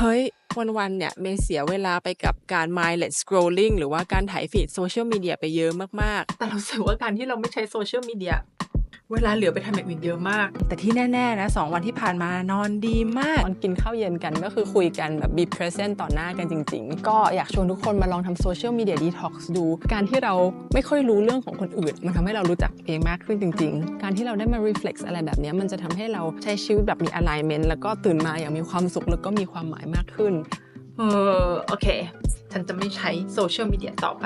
เฮ้ย วันๆเนี่ยเมยเสียเวลาไปกับการ mindless scrolling หรือว่าการถ่ายฟีดโซเชียลมีเดียไปเยอะมากๆ แต่เราสึกว่าการที่เราไม่ใช้โซเชียลมีเดีย เวลาเหลือไปทำอย่างอื่นเยอะมาก แต่ที่แน่ๆนะสองวันที่ผ่านมานอนดีมาก ตอนกินข้าวเย็นกันก็คือคุยกันแบบ be present ต่อหน้ากันจริง ๆ ก็อยากชวนทุกคนมาลองทำโซเชียลมีเดียดีท็อกซ์ดู การที่เราไม่ค่อยรู้เรื่องของคนอื่น มันทำให้เรารู้จักเองมากขึ้นจริง ๆ การที่เราได้มา reflect อะไรแบบเนี้ยมันจะทำให้เราใช้ชีวิตแบบมี alignment แล้วก็ตื่นมาอย่างมีความสุขแล้วก็มีความหมายมากขึ้นเออโอเค ฉันจะไม่ใช้โซเชียลมีเดียต่อไป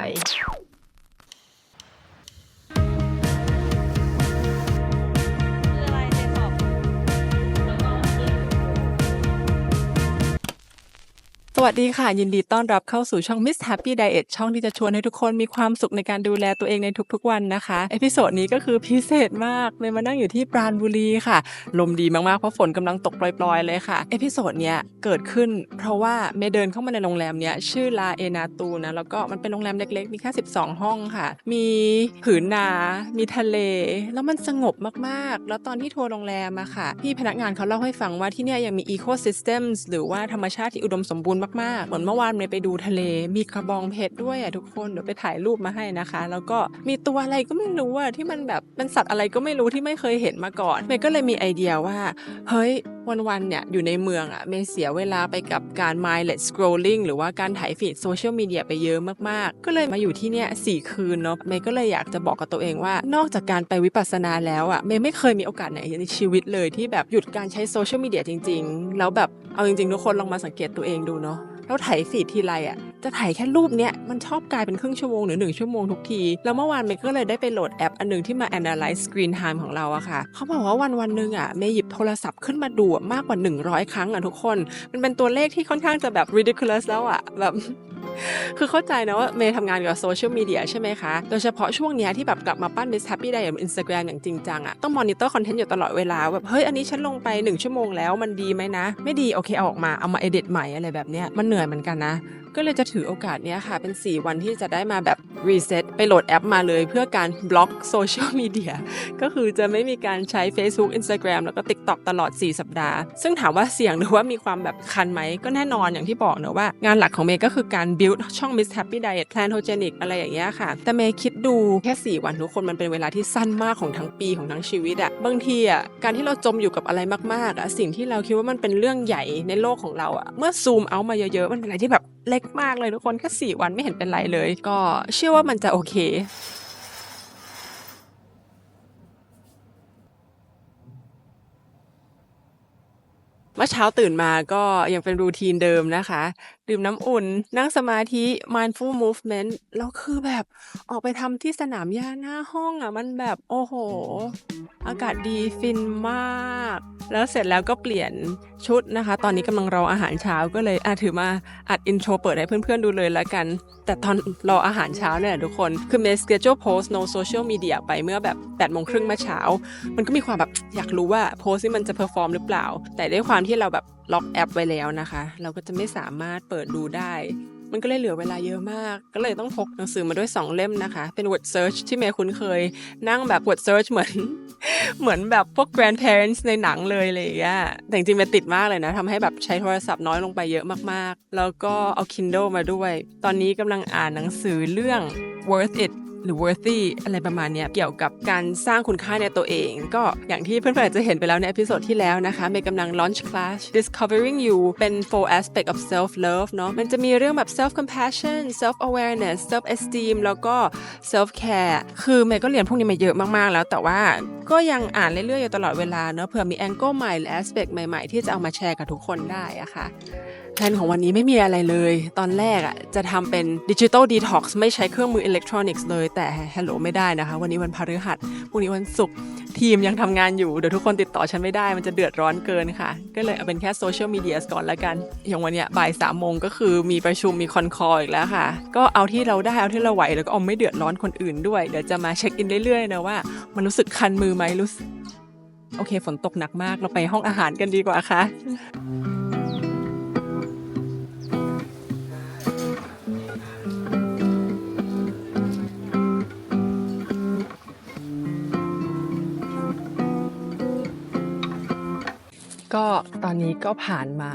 วัสดีค่ะ ยินดีต้อนรับเข้าสู่ช่อง Miss Happy Diet ช่องที่จะชวนให้ทุกคนมีความสุขในการดูแลตัวเองในทุกๆวันนะคะเอพิโซดนี้ก็คือพิเศษมากเลยมานั่งอยู่ที่ปราณบุรีค่ะ ลมดีมากๆ เพราะฝนกำลังตกปล่อยๆ เลยค่ะเอพิโซดเนี้ยเกิดขึ้น เพราะว่าเมย์เดินเข้ามาในโรงแรมเนี้ยชื่อลาเอนาตูนะแล้วก็มันเป็นโรงแรมเล็กๆ มีแค่ 12 ห้องค่ะ มีผืนนา มีทะเล แล้วมันสงบมากๆ แล้วตอนที่ทัวร์โรงแรมอะค่ะพี่พนักงานเขาเล่าให้ฟังว่าที่เนี่ยยังมี ecosystems หรือว่าธรรมชาติที่อุดมสมบูรณ์มากๆ เหมือนเมื่อวานเมย์ไปดูทะเล มีกระบองเพชรด้วยอะทุกคนเดี๋ยวไปถ่ายรูปมาให้นะคะ แล้วก็มีตัวอะไรก็ไม่รู้อะที่มันแบบเป็นสัตว์อะไรก็ไม่รู้ที่ไม่เคยเห็นมาก่อนเมย์ก็เลยมีไอเดียว่า เฮ้ย วันๆเนี่ยอยู่ในเมืองอะเมย์เสียเวลาไปกับการ mindless scrolling หรือว่าการถ่ายฟีดโซเชียลมีเดียไปเยอะมากๆ ก็เลยมาอยู่ที่เนี่ยสี่คืนเนาะเมย์ก็เลยอยากจะบอกกับตัวเองว่า นอกจากการไปวิปัสสนาแล้วอะเมย์ไม่เคยมีโอกาสไหนในชีวิตเลยที่แบบหยุดการใช้โซเชียลมีเดียจริง ๆ แล้วแบบเอาจริงๆทุกคนลองมาสังเกตตัวเองดูเนาะ แล้วถ่ายสีทีไรอะจะถ่ายแค่รูปเนี้ยมันชอบกลายเป็นครึ่งชั่วโมงหรือหนึ่งชั่วโมงทุกที แล้วเมื่อวานเมย์ก็เลยได้ไปโหลดแอปอันหนึงที่มา analyze screen time ของเราอะค่ะ เขาบอกว่าวันวันหนึ่งอะเมย์หยิบโทรศัพท์ขึ้นมาดูมากกว่า 100 ครั้งอะทุกคน มันเป็นตัวเลขที่ค่อนข้างจะแบบ ridiculous แล้วอะแบบ คือเข้าใจนะว่าเมย์ทำงานกับโซเชียลมีเดียใช่ไหมคะ โดยเฉพาะช่วงเนี้ยที่แบบกลับมาปั้น Miss Happy Day บน Instagram อย่างจริงจังอะต้องมอนิเตอร์คอนเทนต์อยู่ตลอดเวลา แบบ เฮ้ย อันนี้ฉันลงไป 1 ชั่วโมงแล้วมันดีไหมนะ ไม่ดี โอเค เอาออกมาเอามาเอดิตใหม่อะไรแบบเนี้ยมันเหนื่อยเหมือนกันนะก็เลยจะถือโอกาสเนี้ยค่ะ เป็น 4 วันที่จะได้มาแบบรีเซ็ตไปโหลดแอปมาเลยเพื่อการบล็อกโซเชียลมีเดียก็คือจะไม่มีการใช้ Facebook Instagram แล้วก็ TikTok ตลอด 4 สัปดาห์ ซึ่งถามว่าเสี่ยงหรือว่ามีความแบบคันไหม ก็แน่นอนอย่างที่บอกเนอะว่า งานหลักของเมย์ก็คือการ build ช่อง Miss Happy Diet Plantogenic อะไรอย่างเงี้ยค่ะ แต่เมย์คิดดูแค่ 4 วันทุกคนมันเป็นเวลาที่สั้นมากของทั้งปีของทั้งชีวิตอะบางทีอะการที่เราจมอยู่กับอะไรมากๆอะสิ่งที่เราคิดว่ามันเป็นเรื่องใหญ่ในโลกของเราอะเมื่อซูมเอามาเยอะๆมันเป็นอะไรที่แบบเล็ก็กมากเลยทุกคนแค่สี่วันไม่เห็นเป็นไรเลย ก็เชื่อว่ามันจะโอเคเมื่อเช้าตื่นมาก็ยังเป็นรูทีนเดิมนะคะ ดื่มน้ำอุ่น นั่งสมาธิ mindful movement แล้วคือแบบออกไปทำที่สนามหญ้าหน้าห้องอะ มันแบบโอ้โห อากาศดีฟินมาก แล้วเสร็จแล้วก็เปลี่ยนชุดนะคะ ตอนนี้กำลังรออาหารเช้าก็เลยอะถือมาอัดอินโทรเปิดให้เพื่อนๆดูเลยละกัน แต่ตอนรออาหารเช้าเนี่ยทุกคน คือเมสเกจ u โพส no social media ไปเมื่อแบบ8ปดโมงครึ่งเมื่อเช้า มันก็มีความแบบอยากรู้ว่าโพสที่มันจะเพอร์ฟอร์มหรือเปล่า แต่ด้วยความที่เราแบบ ล็อกแอปไว้แล้วนะคะ เราก็จะไม่สามารถเปิดดูได้ มันก็เลยเหลือเวลาเยอะมาก ก็เลยต้องพกหนังสือมาด้วย 2 เล่มนะคะ เป็น word search ที่เมย์คุ้นเคย นั่งแบบ word search เหมือน เหมือนแบบพวก grandparents ในหนังเลยอะไรอย่างเงี้ยแต่จริงๆเมย์ติดมากเลยนะทำให้แบบใช้โทรศัพท์น้อยลงไปเยอะมากๆ แล้วก็เอา Kindle มาด้วย ตอนนี้กำลังอ่านหนังสือเรื่อง worth it หรือ worthy อะไรประมาณนี้เกี่ยวกับการสร้างคุณค่าในตัวเอง ก็อย่างที่เพื่อนๆอาจจะเห็นไปแล้วในเอพิโซดที่แล้วนะคะเมย์กำลัง launch class discovering you เป็น four aspect of self love เนาะมันจะมีเรื่องแบบ self compassion self awareness self esteem แล้วก็ self care คือเมย์ก็เรียนพวกนี้มาเยอะมากๆแล้วแต่ว่าก็ยังอ่านเรื่อยๆอยู่ตลอดเวลาเนาะเผื่อมี angle ใหม่หรือ aspect ใหม่ๆ ที่จะเอามาแชร์กับทุกคนได้อะค่ะแผนของวันนี้ไม่มีอะไรเลย ตอนแรกอะจะทำเป็นดิจิ t a ลดีท็อกซ์ไม่ใช้เครื่องมืออิเล็กทรอนิกส์เลยแต่ฮัลโหลไม่ได้นะคะ วันนี้วันพฤหัสพรุ่งนี้วันศุกร์ทีมยังทำงานอยู่ เดี๋ยวทุกคนติดต่อฉันไม่ได้มันจะเดือดร้อนเกินค่ะ ก็เลยเอาเป็นแค่โซเชียลมีเดียก่อนละกัน อย่างวันเนี้ยบ่ายสามโมงก็คือมีประชุมมีคอนคออีกแล้วค่ะ ก็เอาที่เราได้เอาที่เราไหวแล้วก็เอาไม่เดือดร้อนคนอื่นด้วยเดี๋ยวจะมาเช็คอินเรื่อยๆนะว่ามันรู้สึกคันมือไหมรู้สึกโอเคฝนตกหนักมากเราไปห้องอาหารกันดีกว่าค่ะ ก็ตอนนี้ก็ผ่านมา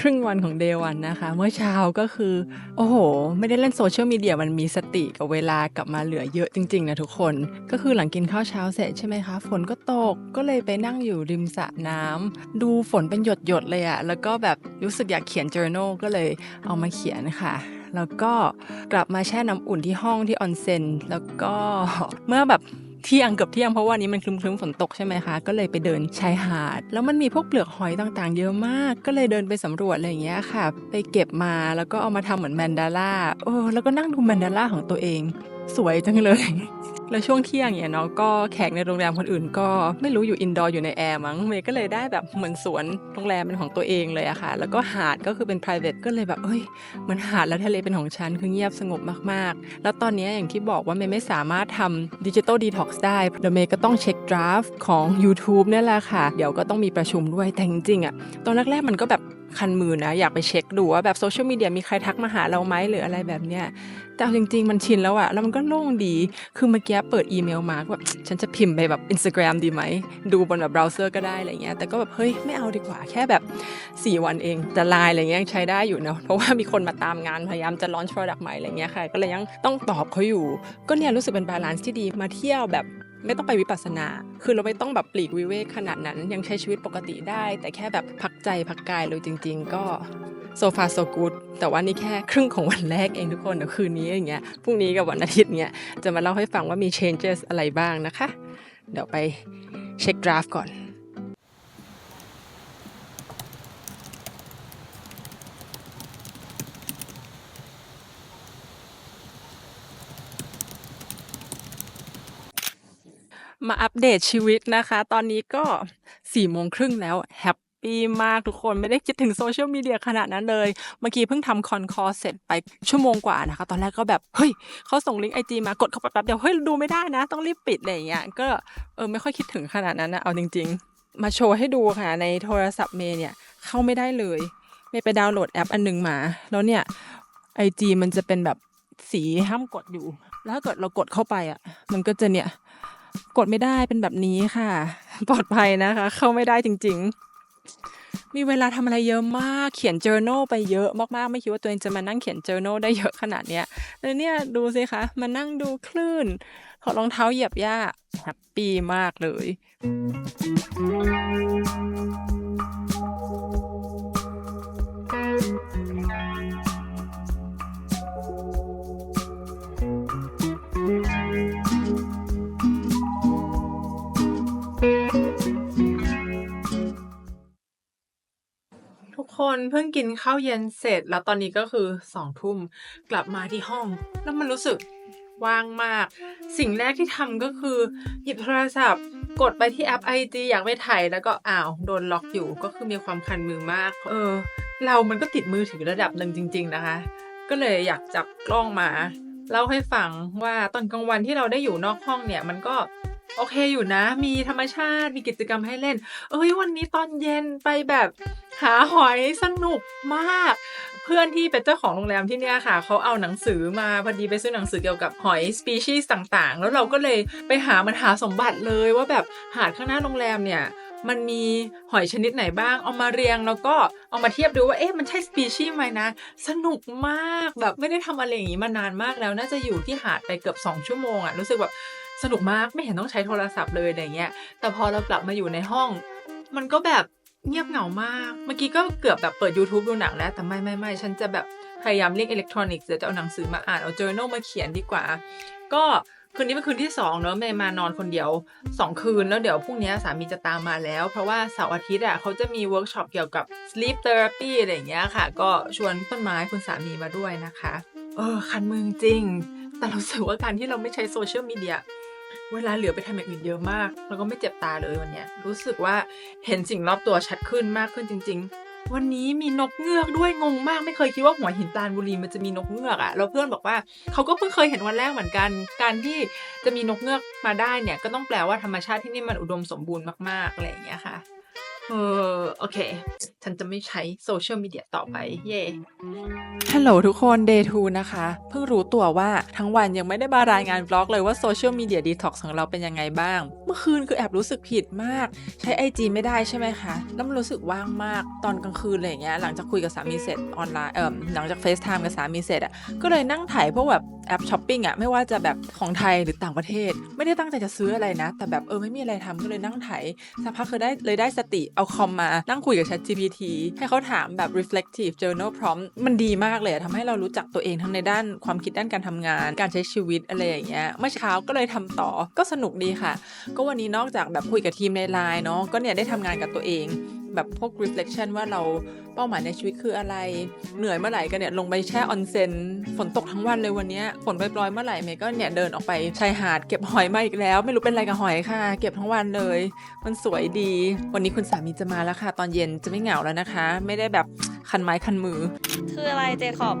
ครึ่งวันของเดวันนะคะ เมื่อเช้าก็คือ โอ้โห ไม่ได้เล่นโซเชียลมีเดียมันมีสติกับเวลากลับมาเหลือเยอะจริง ๆ นะทุกคน ก็คือหลังกินข้าวเช้าเสร็จใช่ไหมคะ ฝนก็ตกก็เลยไปนั่งอยู่ริมสระน้ำดูฝนเป็นหยดๆเลยอะแล้วก็แบบรู้สึกอยากเขียน journal ก็เลยเอามาเขียนค่ะแล้วก็กลับมาแช่น้ำอุ่นที่ห้องที่ออนเซ็นแล้วก็เมื่อแบบ เที่ยงเกือบเที่ยงเพราะว่านี้มันคลึ้มๆฝนตกใช่ไหมคะ ก็เลยไปเดินชายหาด แล้วมันมีพวกเปลือกหอยต่างๆ เยอะมาก ก็เลยเดินไปสำรวจอะไรอย่างเงี้ยค่ะ ไปเก็บมาแล้วก็เอามาทำเหมือนแมนดาร่าโอ้แล้วก็นั่งดูแมนดาร่าของตัวเอง สวยจังเลย แล้วช่วงเที่ยงเนี่ยเนาะก็แขกในโรงแรมคนอื่น ก็ไม่รู้อยู่อินดอร์อยู่ในแอร์มั้งเมย์ก็เลยได้แบบเหมือนสวนโรงแรมเป็นของตัวเองเลยอะค่ะ แล้วก็หาดก็คือเป็น private ก็เลยแบบเอ้ยเหมือนหาดแล้วทะเลเป็นของฉันคือเงียบสงบมากๆ แล้วตอนนี้อย่างที่บอกว่าเมย์ไม่สามารถทำดิจิ t a ลดีท็อกซ์ได้เดี๋ยวเมย์ก็ต้องเช็คดราฟของ YouTube นี่แหละค่ะ เดี๋ยวก็ต้องมีประชุมด้วยแต่จริงๆอะตอนแรกๆมันก็แบบ คันมือนะ อยากไปเช็คดูว่าแบบโซเชียลมีเดียมีใครทักมาหาเราไหมหรืออะไรแบบเนี้ยแต่จริง ๆ มันชินแล้วอะแล้วมันก็โล่งดี คือเมื่อกี้เปิดอีเมลมาแบบฉันจะพิมพ์ไปแบบ Instagram ดีไหม ดูบนแบบเบราว์เซอร์ก็ได้อะไรเงี้ย แต่ก็แบบ เฮ้ย ไม่เอาดีกว่าแค่แบบ 4 วันเองจะไลน์อะไรเงี้ยใช้ได้อยู่เนอะเพราะว่ามีคนมาตามงานพยายามจะ launch product ใหม่อะไรเงี้ยค่ะ ก็เลยยังต้องตอบเขาอยู่ ก็เนี่ยรู้สึกเป็นบาลานซ์ที่ดีมาเที่ยวแบบ ไม่ต้องไปวิปัสสนา คือเราไม่ต้องแบบปลีกวิเวกขนาดนั้น ยังใช้ชีวิตปกติได้ แต่แค่แบบพักใจพักกายเลยจริง ๆ ก็โซฟาโซกูดแต่ว่านี่แค่ครึ่งของวันแรกเองทุกคนเดี๋ยวคืนนี้อย่างเงี้ยพรุ่งนี้กับวันอาทิตย์เนี้ยจะมาเล่าให้ฟังว่ามี changes อะไรบ้างนะคะ เดี๋ยวไปเช็คดราฟก่อน มาอัปเดตชีวิตนะคะ ตอนนี้ก็สี่โมงครึ่งแล้วแฮปปี้มากทุกคนไม่ได้คิดถึงโซเชียลมีเดียขนาดนั้นเลย เมื่อกี้เพิ่งทำคอนคอร์เสร็จไปชั่วโมงกว่านะคะ ตอนแรกก็แบบ เฮ้ยเขาส่งลิงก์ไอจีมากดเข้าไปแป๊บเดียว เฮ้ย ดูไม่ได้นะ ต้องรีบปิดอะไรอย่างเงี้ยก็เออไม่ค่อยคิดถึงขนาดนั้นนะเอาจริง ๆ มาโชว์ให้ดูค่ะ ในโทรศัพท์เมย์เนี่ยเข้าไม่ได้เลยเมย์ไปดาวน์โหลดแอปอันหนึ่งมา แล้วเนี่ยไอจีมันจะเป็นแบบสีห้ามกดอยู่ แล้วถ้าเกิดเรากดเข้าไปอะ มันก็จะเนี่ย กดไม่ได้เป็นแบบนี้ค่ะ ปลอดภัยนะคะ เข้าไม่ได้จริง ๆ มีเวลาทำอะไรเยอะมากเขียน journal ไปเยอะมากๆ ไม่คิดว่าตัวเองจะมานั่งเขียน journal ได้เยอะขนาดเนี้ยแล้วเนี่ยดูสิคะมานั่งดูคลื่นถอดรองเท้าเหยียบหญ้าแฮปปี้มากเลย เพิ่งกินข้าวเย็นเสร็จ แล้วตอนนี้ก็คือสองทุ่มกลับมาที่ห้อง แล้วมันรู้สึกว่างมาก สิ่งแรกที่ทำก็คือ หยิบโทรศัพท์ กดไปที่แอป IG อยากไปถ่ายแล้วก็อ้าวโดนล็อกอยู่ก็คือมีความคันมือมาก เออ เรามันก็ติดมือถือระดับหนึ่งจริง ๆ นะคะ ก็เลยอยากจับกล้องมาเล่าให้ฟังว่าตอนกลางวันที่เราได้อยู่นอกห้องเนี่ย มันก็ โอเคอยู่นะ มีธรรมชาติ มีกิจกรรมให้เล่น เอ้ยวันนี้ตอนเย็นไปแบบหาหอยสนุกมาก เพื่อนที่เป็นเจ้าของโรงแรมที่เนี่ยค่ะ เขาเอาหนังสือมาพอดีไปซื้อหนังสือเกี่ยวกับหอยสปีชีส์ต่างๆ แล้วเราก็เลยไปหามันหาสมบัติเลยว่าแบบหาดข้างหน้าโรงแรมเนี่ยมันมีหอยชนิดไหนบ้าง เอามาเรียงแล้วก็เอามาเทียบดูว่า เอ๊ะ มันใช่สปีชีส์ไหมนะ สนุกมากแบบไม่ได้ทำอะไรอย่างนี้มานานมากแล้ว น่าจะอยู่ที่หาดไปเกือบ 2 ชั่วโมงอะรู้สึกแบบ สนุกมากไม่เห็นต้องใช้โทรศัพท์เลยอะไรเงี้ย แต่พอเรากลับมาอยู่ในห้อง มันก็แบบเงียบเหงามาก เมื่อกี้ก็เกือบแบบเปิด YouTube ดูหนังแล้ว แต่ไม่ไม่ไม่ฉันจะแบบพยายามเลี่ยงอิเล็กทรอนิกส์เดี๋ยวจะเอาหนังสือมาอ่าน เอา journal มาเขียนดีกว่า ก็คืนนี้เป็นคืนที่สองเนอะเมย์มานอนคนเดียว 2 คืนแล้วเดี๋ยวพรุ่งนี้สามีจะตามมาแล้ว เพราะว่าเสาร์อาทิตย์อะเขาจะมีเวิร์กช็อปเกี่ยวกับ sleep therapy อะไรอย่างเงี้ยค่ะ ก็ชวนต้นไม้คุณสามีมาด้วยนะคะ เออคันมือจริง แต่เราสึกว่าการที่เราไม่ใช้โซเชียลมีเดีย เวลาเหลือไปทำอย่างอื่นเยอะมาก แล้วก็ไม่เจ็บตาเลยวันเนี้ยรู้สึกว่าเห็นสิ่งรอบตัวชัดขึ้นมากขึ้นจริง ๆ วันนี้มีนกเงือกด้วยงงมากไม่เคยคิดว่าหัวหินตาลบุรีมันจะมีนกเงือกอะแล้วเพื่อนบอกว่าเขาก็เพิ่งเคยเห็นวันแรกเหมือนกัน การที่จะมีนกเงือกมาได้เนี่ยก็ต้องแปลว่าธรรมชาติที่นี่มันอุดมสมบูรณ์มากๆอะไรอย่างเงี้ยค่ะ เออโอเค ฉันจะไม่ใช้โซเชียลมีเดียต่อไป เย่ฮัลโหลทุกคน Day 2นะคะ เพิ่งรู้ตัวว่าทั้งวันยังไม่ได้มารายงานบล็อกเลยว่าโซเชียลมีเดียดีท็อกของเราเป็นยังไงบ้าง เมื่อคืนคือแอบรู้สึกผิดมาก ใช้ IG ไม่ได้ใช่ไหมคะ แล้วมันรู้สึกว่างมากตอนกลางคืนอะไรอย่างเงี้ยหลังจากคุยกับสามีเสร็จออนไลน์เอ่อหลังจากเฟซไทม์กับสามีเสร็จอะก็เลยนั่งถ่ายพวกแบบ แอปช้อปปิ้งอะไม่ว่าจะแบบของไทยหรือต่างประเทศ ไม่ได้ตั้งใจจะซื้ออะไรนะ แต่แบบเออไม่มีอะไรทำก็เลยนั่งไถสักพักคือได้เลยได้สติเอาคอมมานั่งคุยกับ Chat GPT ให้เขาถามแบบ reflective journal prompt มันดีมากเลยอะทำให้เรารู้จักตัวเองทั้งในด้านความคิดด้านการทำงาน การใช้ชีวิตอะไรอย่างเงี้ยเมื่อเช้าก็เลยทำต่อก็สนุกดีค่ะ ก็วันนี้นอกจากแบบคุยกับทีมในไลน์เนาะก็เนี่ยได้ทำงานกับตัวเอง แบบพวก reflection ว่าเราเป้าหมายในชีวิตคืออะไร เหนื่อยเมื่อไหร่ก็เนี่ยลงไปแช่ออนเซ็นฝนตกทั้งวันเลยวันนี้ฝนปล่อยๆเมื่อไหร่เมย์ก็เนี่ยเดินออกไปชายหาดเก็บหอยมาอีกแล้ว ไม่รู้เป็นอะไรกับหอยค่ะ เก็บทั้งวันเลย มันสวยดี วันนี้คุณสามีจะมาแล้วค่ะ ตอนเย็นจะไม่เหงาแล้วนะคะ ไม่ได้แบบคันไม้คันมือ คืออะไรเจคอบ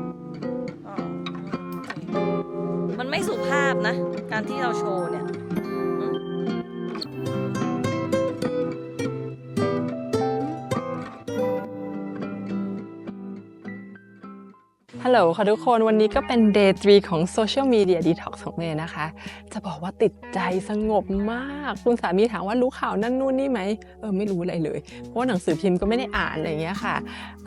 มันไม่สุภาพนะ การที่เราโชว์เนี่ย ลโหลค่ะทุกคนวันนี้ก็เป็น day 3 ของ social media detox ของเมย์นะคะ จะบอกว่าติดใจสงบมาก คุณสามีถามว่ารู้ข่าวนั่นนู่นนี่ไหมเออไม่รู้อะไรเลย เพราะหนังสือพิมพ์ก็ไม่ได้อ่านอะไรอย่างเงี้ยค่ะ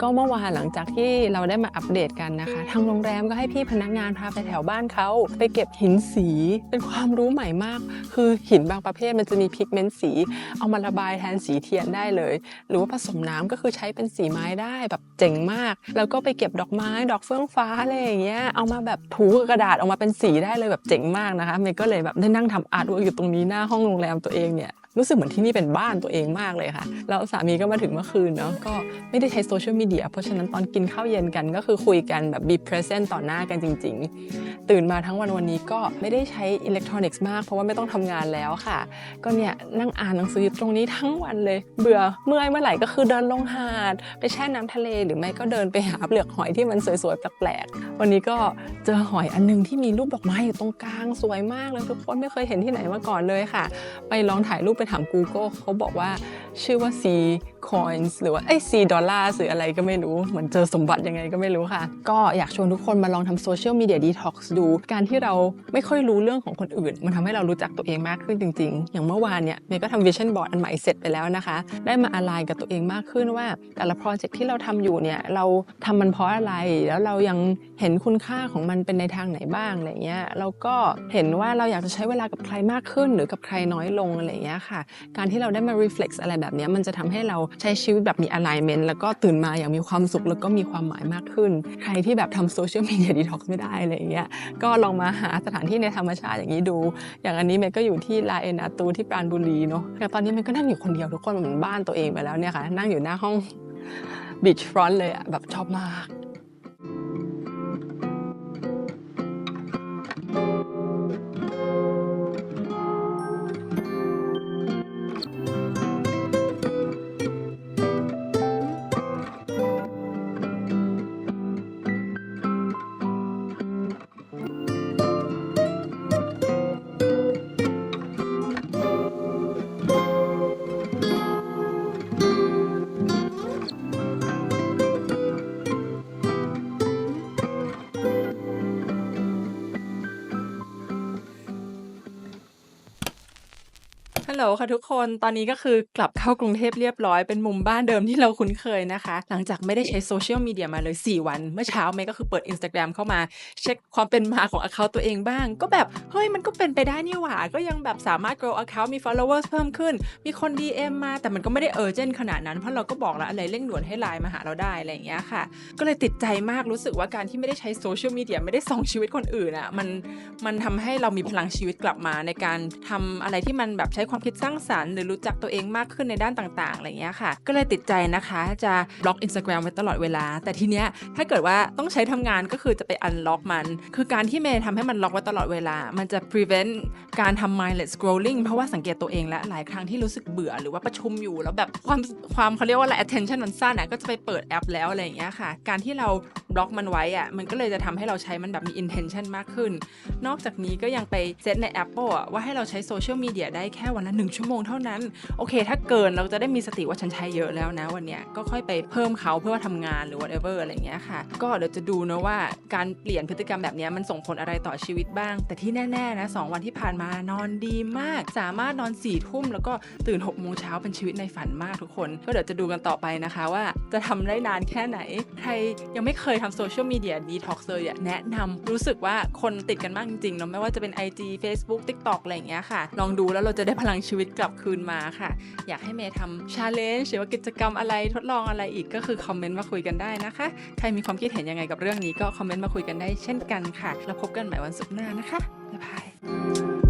ก็เมื่อวานหลังจากที่เราได้มาอัปเดตกันนะคะ ทางโรงแรมก็ให้พี่พนักงานพาไปแถวบ้านเขาไปเก็บหินสี เป็นความรู้ใหม่มาก คือหินบางประเภทมันจะมีพิกเมนต์สี เอามาระบายแทนสีเทียนได้เลย หรือว่าผสมน้ำก็คือใช้เป็นสีไม้ได้แบบเจ๋งมาก แล้วก็ไปเก็บดอกไม้ดอกเฟื่องฟ้าอะไรอย่างเงี้ยเอามาแบบถูกกระดาษออกมาเป็นสีได้เลยแบบเจ๋งมากนะคะเมย์ก็เลยแบบได้นั่งทำอาร์ตเวิร์กอยู่ตรงนี้หน้าห้องโรงแรมตัวเองเนี่ย รู้สึกเหมือนที่นี่เป็นบ้านตัวเองมากเลยค่ะ แล้วสามีก็มาถึงเมื่อคืนเนาะก็ไม่ได้ใช้โซเชียลมีเดียเพราะฉะนั้นตอนกินข้าวเย็นกันก็คือคุยกันแบบ be present ต่อหน้ากันจริง ๆ ตื่นมาทั้งวันวันนี้ก็ไม่ได้ใช้อิเล็กทรอนิกส์มากเพราะว่าไม่ต้องทำงานแล้วค่ะ ก็เนี่ยนั่งอ่านหนังสือตรงนี้ทั้งวันเลย เบื่อเมื่อยเมื่อไหร่ก็คือเดินลงหาด ไปแช่น้ำทะเลหรือไม่ก็เดินไปหาเปลือกหอยที่มันสวยๆแปลกๆวันนี้ก็เจอหอยอันนึงที่มีรูปดอกไม้อยู่ตรงกลางสวยมากเลยทุกคนไม่เคยเห็นที่ไหนมาก่อนเลยค่ะ ไปลองถ่ายรูปไปถาม Google เขาบอกว่าชื่อว่า C coins หรือว่าไอ้ C dollars หรืออะไรก็ไม่รู้เหมือนเจอสมบัติยังไงก็ไม่รู้ค่ะ ก็อยากชวนทุกคนมาลองทำโซเชียลมีเดียดีท็อกซ์ดู การที่เราไม่ค่อยรู้เรื่องของคนอื่น มันทำให้เรารู้จักตัวเองมากขึ้นจริง ๆ อย่างเมื่อวานเนี่ยเมย์ก็ทำ vision board อันใหม่เสร็จไปแล้วนะคะ ได้มาอ l ไลน์กับตัวเองมากขึ้นว่าแต่ละโปรเจกต์ที่เราทำอยู่เนี่ยเราทำมันเพราะอะไร แล้วเรายังเห็นคุณค่าของมันเป็นในทางไหนบ้างอะไรเงี้ยแล้วก็เห็นว่าเราอยากจะใช้เวลากับใครมากขึ้นหรือกับใครน้อยลงอะไรเงี้ยค่ะการที่เราได้มา reflect อะไรแบบนี้มันจะทำให้เราใช้ชีวิตแบบมี alignment แล้วก็ตื่นมาอย่างมีความสุขแล้วก็มีความหมายมากขึ้น ใครที่แบบทำ social media detox ไม่ได้อะไรเงี้ยก็ลองมาหาสถานที่ในธรรมชาติอย่างนี้ดู อย่างอันนี้เมย์ก็อยู่ที่ลาเอนาตูที่ปราณบุรีเนาะอย่ตอนนี้เมย์ก็นั่งอยู่คนเดียวทุกคนเหมือนบ้านตัวเองไปแล้วเนี่ยค่ะนั่งอยู่หน้าห้อง beach front เลยอะแบบชอบมาก ลโหลค่ะทุกคนตอนนี้ก็คือกลับเข้ากรุงเทพเรียบร้อยเป็นมุมบ้านเดิมที่เราคุ้นเคยนะคะ หลังจากไม่ได้ใช้โซเชียลมีเดียมาเลย 4 วัน เมื่อเช้าเมย์ก็คือเปิด Instagram เข้ามาเช็คความเป็นมาของ Account ตัวเองบ้าง ก็แบบ เฮ้ยมันก็เป็นไปได้นี่หว่า ก็ยังแบบสามารถ grow account มี followers เพิ่มขึ้น มีคน DM มา แต่มันก็ไม่ได้ urgent ขนาดนั้นเพราะเราก็บอกแล้วอะไรเร่งด่วนให้ไลน์มาหาเราได้อะไรอย่างเงี้ยค่ะ ก็เลยติดใจมากรู้สึกว่าการที่ไม่ได้ใช้โซเชียลมีเดียไม่ได้ส่องชีวิตคนอื่นอะมันมันทำให้เรามีพลังชีวิตกลับมาในการทำอะไรที่มันแบบใช้ความคิดสร้างสรรค์หรือรู้จักตัวเองมากขึ้นในด้านต่างๆอะไรอย่างเงี้ยค่ะ ก็เลยติดใจนะคะจะบล็อก Instagram ไว้ตลอดเวลา แต่ทีเนี้ยถ้าเกิดว่าต้องใช้ทำงานก็คือจะไป unlock มัน คือการที่เมย์ทำให้มันล็อกไว้ตลอดเวลา มันจะ prevent การทำ mindless scrolling เพราะว่าสังเกตตัวเองและหลายครั้งที่รู้สึกเบื่อหรือว่าประชุมอยู่ แล้วแบบความความเขาเรียกว่าอะไร attention มันสั้นอะก็จะไปเปิดแอปแล้วอะไรอย่างเงี้ยค่ะ การที่เราบล็อกมันไว้อะมันก็เลยจะทำให้เราใช้มันแบบมี intention มากขึ้น นอกจากนี้ก็ยังไปเซตใน Apple อะว่าให้เราใช้โซเชียลมีเดียได้แค่วันละ1 ชั่วโมงเท่านั้น โอเค ถ้าเกินเราจะได้มีสติว่าฉันใช้เยอะแล้วนะวันเนี้ยก็ค่อยไปเพิ่มเขาเพื่อว่าทำงานหรือ whatever อะไรเงี้ยค่ะ ก็เดี๋ยวจะดูนะว่าการเปลี่ยนพฤติกรรมแบบนี้มันส่งผลอะไรต่อชีวิตบ้าง แต่ที่แน่ๆนะสองวันที่ผ่านมานอนดีมาก สามารถนอน4ี่ทุ่มแล้วก็ตื่น6กโมงเช้าเป็นชีวิตในฝันมากทุกคน ก็เดี๋ยวจะดูกันต่อไปนะคะว่าจะทำได้นานแค่ไหน ใครยังไม่เคยทำโซเชียลมีเดียดีท็อกซ์เลยอะแนะนำรู้สึกว่าคนติดกันมากจริงๆเนาะไม่ว่าจะเป็น IG Facebook TikTok อะไรอย่างเงี้ยค่ะ ลองดูแล้วเราจะได้พลังชีวิตกลับคืนมาค่ะ อยากให้เมย์ทำชาเลนจ์หรือว่ากิจกรรมอะไรทดลองอะไรอีกก็คือคอมเมนต์มาคุยกันได้นะคะ ใครมีความคิดเห็นยังไงกับเรื่องนี้ก็คอมเมนต์มาคุยกันได้เช่นกันค่ะ แล้วพบกันใหม่วันศุกร์หน้านะคะบ๊ายบาย